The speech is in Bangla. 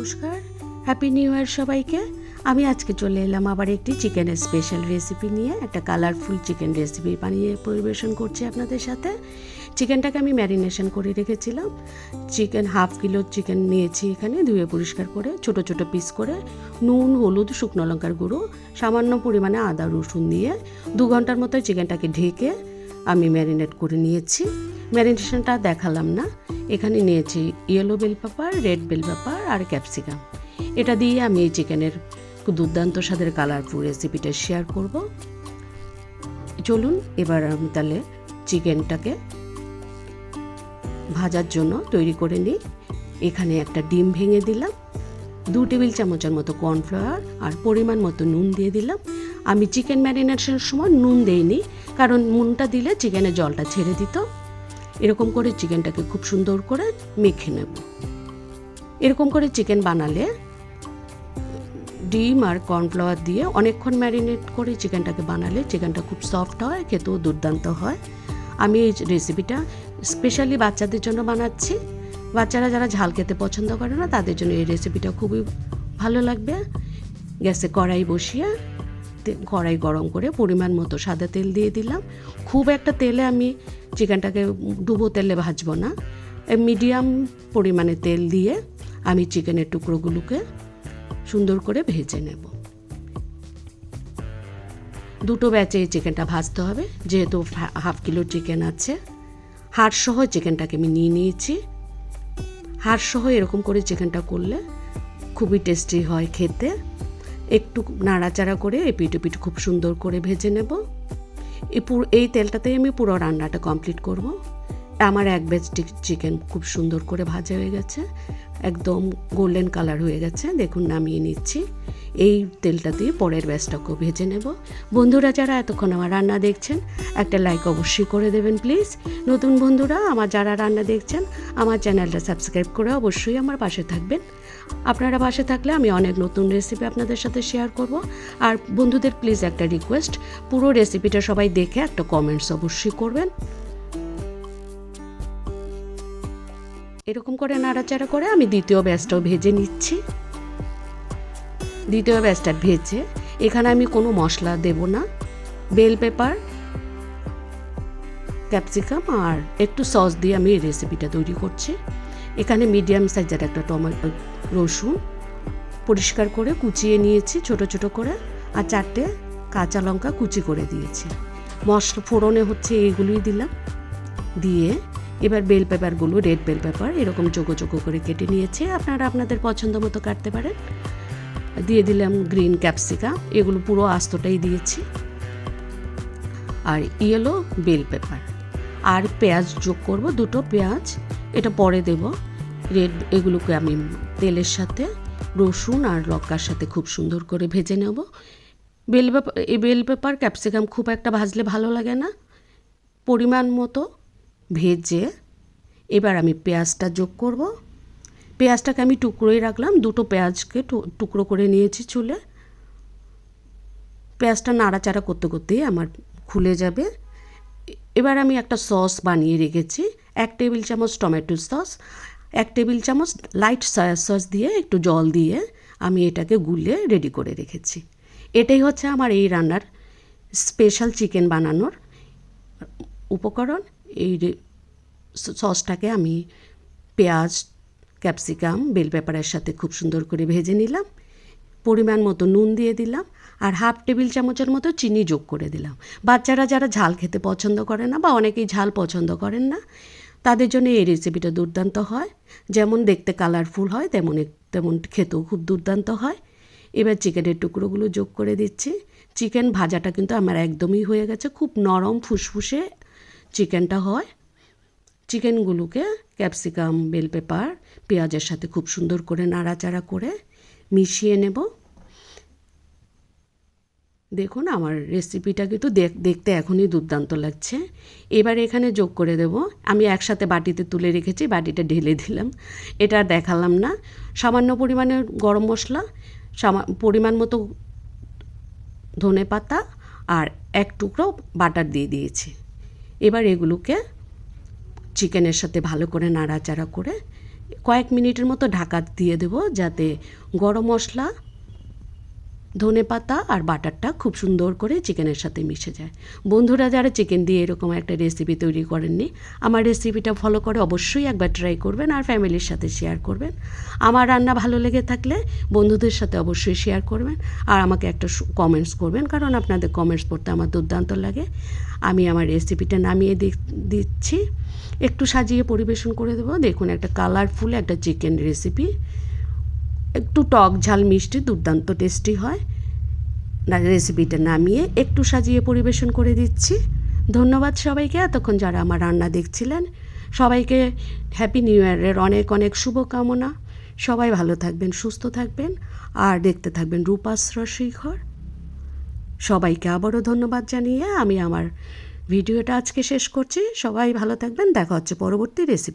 নমস্কার। হ্যাপি নিউ ইয়ার সবাইকে। আমি আজকে চলে এলাম আবার একটি চিকেনের স্পেশাল রেসিপি নিয়ে। একটা কালারফুল চিকেন রেসিপি বানিয়ে পরিবেশন করছি আপনাদের সাথে। চিকেনটাকে আমি ম্যারিনেশন করে রেখেছিলাম। চিকেন হাফ কিলো চিকেন নিয়েছি এখানে, ধুয়ে পরিষ্কার করে, ছোট ছোট পিস করে, নুন, হলুদ, শুকনো লঙ্কার গুঁড়ো, সামান্য পরিমাণে আদা রসুন দিয়ে দু ঘণ্টার মতো চিকেনটাকে ঢেকে আমি ম্যারিনেট করে নিয়েছি। ম্যারিনেশনটা দেখালাম না। এখানে নিয়েছি yellow bell pepper red bell pepper আর ক্যাপসিকাম এটা দিয়ে আমি এই চিকেনের দুর্দান্ত স্বাদের কালারফুল রেসিপিটা শেয়ার করব। চলুন এবার আমি তাহলে চিকেনটাকে ভাজার জন্য তৈরি করে নিই। এখানে একটা ডিম ভেঙে দিলাম। দু টেবিল চামচের মতো কর্নফ্লাওয়ার আর পরিমাণ মতো নুন দিয়ে দিলাম। আমি চিকেন ম্যারিনেশনের সময় নুন দেইনি, কারণ নুনটা দিলে চিকেনের জলটা ছেড়ে দিত। এরকম করে চিকেনটাকে খুব সুন্দর করে মেখে নেব। এরকম করে চিকেন বানালে ডিম আর কর্নফ্লাওয়ার দিয়ে অনেকক্ষণ ম্যারিনেট করে চিকেনটাকে বানালে চিকেনটা খুব সফট হয়, খেতেও দুর্দান্ত হয়। আমি এই রেসিপিটা স্পেশালি বাচ্চাদের জন্য বানাচ্ছি। বাচ্চারা যারা ঝাল খেতে পছন্দ করে না, তাদের জন্য এই রেসিপিটা খুবই ভালো লাগবে। গ্যাসে কড়াই বসিয়ে কড়াই গরম করে পরিমাণ মতো সাদা তেল দিয়ে দিলাম। খুব একটা তেলে আমি চিকেনটাকে ডুবো তেলে ভাজবো না। মিডিয়াম পরিমাণে তেল দিয়ে আমি চিকেনের টুকরোগুলোকে সুন্দর করে ভেজে নেব। দুটো ব্যাচে এই চিকেনটা ভাজতে হবে। যেহেতু হাফ কিলো চিকেন আছে হাড় সহ চিকেনটাকে আমি নিয়ে নিয়েছি। হাড় সহ এরকম করে চিকেনটা করলে খুবই টেস্টি হয় খেতে। একটু নাড়াচাড়া করে এপিট ওপিট খুব সুন্দর করে ভেজে নেব। এই পুরো এই তেলটাতেই আমি পুরো রান্নাটা কমপ্লিট করব। আমার এক ব্যাচ চিকেন খুব সুন্দর করে ভাজা হয়ে গেছে, একদম গোল্ডেন কালার হয়ে গেছে। দেখুন, নামিয়ে নিচ্ছি। এই তেলটা দিয়ে পরের ব্যাচটাকেও ভেজে নেব। বন্ধুরা, যারা এতক্ষণ আমার রান্না দেখছেন, একটা লাইক অবশ্যই করে দেবেন প্লিজ নতুন বন্ধুরা, আমার যারা রান্না দেখছেন, আমার চ্যানেলটা সাবস্ক্রাইব করে অবশ্যই আমার পাশে থাকবেন। আপনারা পাশে থাকলে আমি অনেক নতুন রেসিপি আপনাদের সাথে শেয়ার করব। আর বন্ধুদের প্লিজ একটা রিকোয়েস্ট পুরো রেসিপিটা সবাই দেখে একটা কমেন্টস অবশ্যই করবেন। এরকম করে নাড়াচাড়া করে আমি দ্বিতীয় ব্যাচটাও ভেজে নিচ্ছি। দ্বিতীয় ব্যাচটা ভেজে এখানে আমি কোনো মশলা দেব না। বেল পেপার, ক্যাপসিকাম আর একটু সস দিয়ে আমি এই রেসিপিটা তৈরি করছি। এখানে মিডিয়াম সাইজের একটা টমেটো রসুন পরিষ্কার করে কুচিয়ে নিয়েছি ছোট ছোট করে আর চারটে কাঁচা লঙ্কা কুচি করে দিয়েছি। মশলা ফোড়নে হচ্ছে এইগুলোই দিলাম। দিয়ে এবার বেল পেপারগুলো, রেড বেল পেপার, এরকম চোখো চোখো করে কেটে নিয়েছে। আপনারা আপনাদের পছন্দ মতো কাটতে পারেন। দিয়ে দিলাম গ্রিন ক্যাপসিকাম, এগুলো পুরো আস্তটাই দিয়েছি। আর ইয়েলো বেল পেপার। আর পেঁয়াজ যোগ করব, দুটো পেঁয়াজ, এটা পরে দেব। রেড, এগুলোকে আমি তেলের সাথে, রসুন আর লঙ্কার সাথে খুব সুন্দর করে ভেজে নেব। বেল পেপার, এই বেল পেপার ক্যাপসিকাম খুব একটা ভাজলে ভালো লাগে না। পরিমাণ মতো ভেজে এবার আমি পেঁয়াজটা যোগ করব। পেঁয়াজটাকে আমি টুকরোই রাখলাম, দুটো পেঁয়াজকে টুকরো করে নিয়েছি চুলে। পেঁয়াজটা নাড়াচাড়া করতে করতেই আমার খুলে যাবে। এবার আমি একটা সস বানিয়ে রেখেছি, এক টেবিল চামচ টমেটো সস, এক টেবিল চামচ লাইট সয়া সস দিয়ে একটু জল দিয়ে আমি এটাকে গুলে রেডি করে রেখেছি। এটাই হচ্ছে আমার এই রান্নার স্পেশাল চিকেন বানানোর উপকরণ। এই সসটাকে আমি পেঁয়াজ, ক্যাপসিকাম, বেল পেপারের সাথে খুব সুন্দর করে ভেজে নিলাম। পরিমাণ মতো নুন দিয়ে দিলাম আর হাফ টেবিল চামচের মতো চিনি যোগ করে দিলাম। বাচ্চারা যারা ঝাল খেতে পছন্দ করে না বা অনেকেই ঝাল পছন্দ করেন না, তাদের জন্য এই রেসিপিটা দুর্দান্ত হয়। যেমন দেখতে কালারফুল হয়, তেমন তেমন খেতেও খুব দুর্দান্ত হয়। এবার চিকেনের টুকরোগুলো যোগ করে দিচ্ছি। চিকেন ভাজাটা কিন্তু আমার একদমই হয়ে গেছে। খুব নরম, ফুসফুসে চিকেনটা হয়। চিকেনগুলোকে ক্যাপসিকাম, বেল পেপার, পেঁয়াজের সাথে খুব সুন্দর করে নাড়াচাড়া করে মিশিয়ে নেব। দেখুন, আমার রেসিপিটা কিন্তু দেখ- দেখতে এখনই দুর্দান্ত লাগছে। এবার এখানে যোগ করে দেব। আমি একসাথে বাটিতে তুলে রেখেছি, বাটিটা ঢেলে দিলাম। এটা দেখালাম না। সামান্য পরিমাণে গরম মশলা পরিমাণ মতো ধনে পাতা আর এক টুকরো বাটার দিয়ে দিয়েছি। এবার এগুলোকে চিকেনের সাথে ভালো করে নাড়াচাড়া করে কয়েক মিনিটের মতো ঢাকা দিয়ে দেবো যাতে গরম মশলা ধনে পাতা আর বাটারটা খুব সুন্দর করে চিকেনের সাথে মিশে যায়। বন্ধুরা, যারা চিকেন দিয়ে এরকম একটা রেসিপি তৈরি করেননি, আমার রেসিপিটা ফলো করে অবশ্যই একবার ট্রাই করবেন আর ফ্যামিলির সাথে শেয়ার করবেন। আমার রান্না ভালো লেগে থাকলে বন্ধুদের সাথে অবশ্যই শেয়ার করবেন আর আমাকে একটা কমেন্টস করবেন, কারণ আপনাদের কমেন্টস পড়তে আমার দুর্দান্ত লাগে। আমি আমার রেসিপিটা নামিয়ে দিচ্ছি। একটু সাজিয়ে পরিবেশন করে দেবো। দেখুন, একটা কালারফুল একটা চিকেন রেসিপি একটু টক ঝাল মিষ্টি, দুর্দান্ত টেস্টি হয়। না রেসিপিটা নামিয়ে একটু সাজিয়ে পরিবেশন করে দিচ্ছি। ধন্যবাদ সবাইকে। এতক্ষণ যারা আমার রান্না দেখছিলেন, সবাইকে হ্যাপি নিউ ইয়ারের অনেক অনেক শুভকামনা। সবাই ভালো থাকবেন, সুস্থ থাকবেন। আর দেখতে থাকবেন রূপাশ্র শিখর সবাইকে আবারও ধন্যবাদ জানিয়ে আমি আমার ভিডিওটা আজকে শেষ করছি। সবাই ভালো থাকবেন। দেখা হচ্ছে পরবর্তী রেসিপি